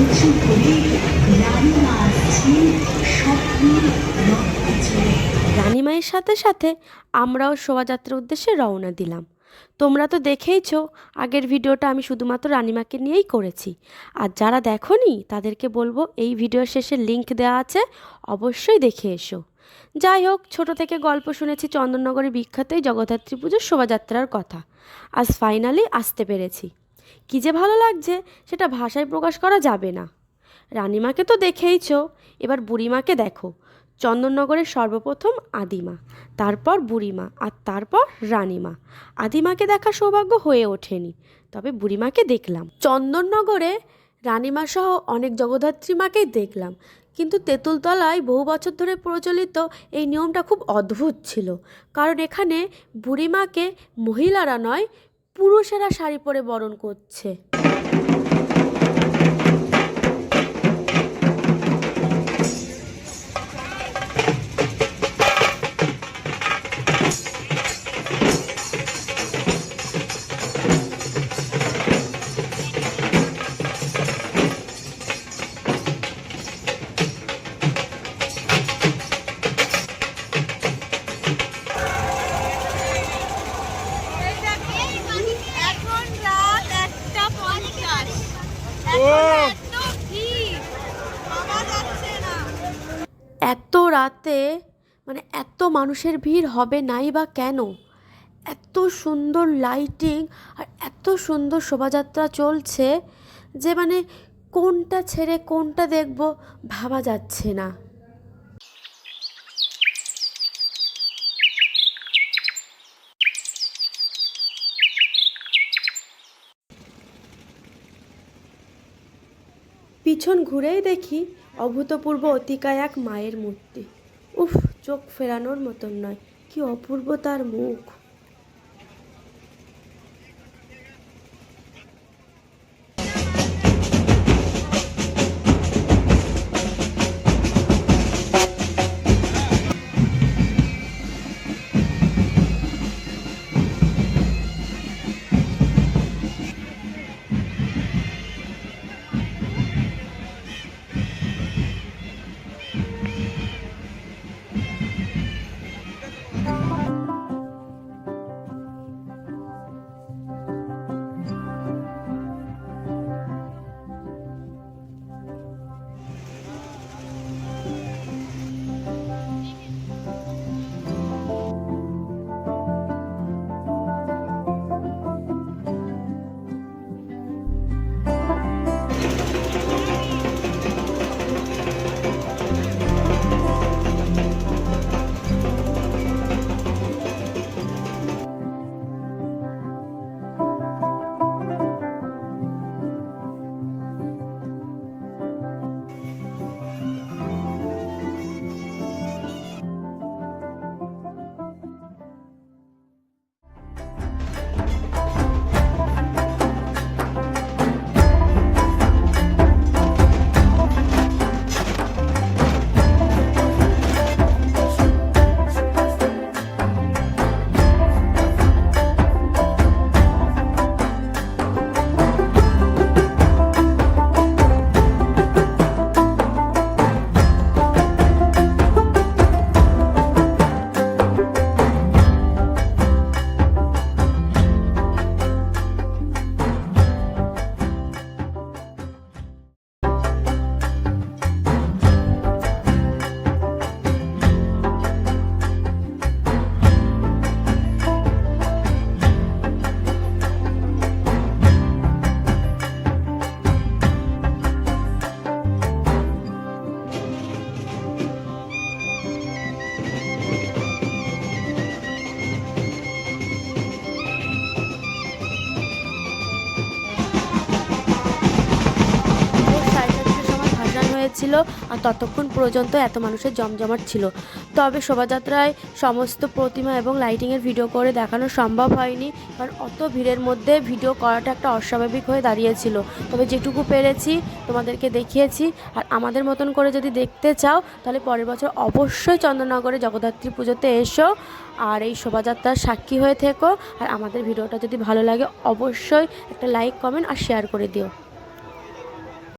উঁচু করে স্বপ্নের রানীমায়ের সাথে সাথে আমরাও শোভাযাত্রার উদ্দেশ্যে রওনা দিলাম। তোমরা তো দেখেইছো, আগের ভিডিওটা আমি শুধুমাত্র রানিমাকে নিয়েই করেছি। আর যারা দেখোনি, তাদেরকে বলব এই ভিডিওর শেষে লিংক দেওয়া আছে, অবশ্যই দেখে এসো। যাই হোক, ছোট থেকে গল্প শুনেছি চন্দননগরের বিখ্যাত এই জগদ্ধাত্রী পুজোর শোভাযাত্রার কথা। আজ ফাইনালি আসতে পেরেছি। কী যে ভালো লাগছে, সেটা ভাষায় প্রকাশ করা যাবে না। রানীমাকে তো দেখেইছো, এবার বুড়িমাকে দেখো। চন্দননগরের সর্বপ্রথম আদিমা, তারপর বুড়িমা, আর তারপর রানীমা। আদিমাকে দেখার সৌভাগ্য হয়ে ওঠেনি, তবে বুড়িমাকে দেখলাম। চন্দননগরে রানীমা সহ অনেক জগদ্ধাত্রী মাকেই দেখলাম, কিন্তু তেঁতুলতলায় বহু বছর ধরে প্রচলিত এই নিয়মটা খুব অদ্ভুত ছিল, কারণ এখানে বুড়িমাকে মহিলারা নয় পুরুষেরা শাড়ি পরে বরণ করছে। এত রাতে মানে এত মানুষের ভিড় হবে নাই বা কেন? এত সুন্দর লাইটিং আর এত সুন্দর শোভাযাত্রা চলছে যে মানে কোনটা ছেড়ে কোনটা দেখব ভাবা যাচ্ছে না। পিছন ঘুরেই দেখি অভূতপূর্ব অতিকায় এক মায়ের মূর্তি। উফ, চোখ ফেরানোর মতন নয়, কি অপূর্ব তার মুখ। Bye. হয়েছিল আর ততক্ষণ পর্যন্ত এত মানুষের জমজমাট ছিল। তবে শোভাযাত্রায় সমস্ত প্রতিমা এবং লাইটিংয়ের ভিডিও করে দেখানো সম্ভব হয়নি, কারণ অত ভিড়ের মধ্যে ভিডিও করাটা একটা অস্বাভাবিক হয়ে দাঁড়িয়েছিল। তবে যেটুকু পেরেছি, তোমাদেরকে দেখিয়েছি। আর আমাদের মতন করে যদি দেখতে চাও, তাহলে পরের বছর অবশ্যই চন্দ্রনগরে জগদ্ধাত্রী পুজোতে এসো আর এই শোভাযাত্রার সাক্ষী হয়ে থেকো। আর আমাদের ভিডিওটা যদি ভালো লাগে, অবশ্যই একটা লাইক কমেন্ট আর শেয়ার করে দিও।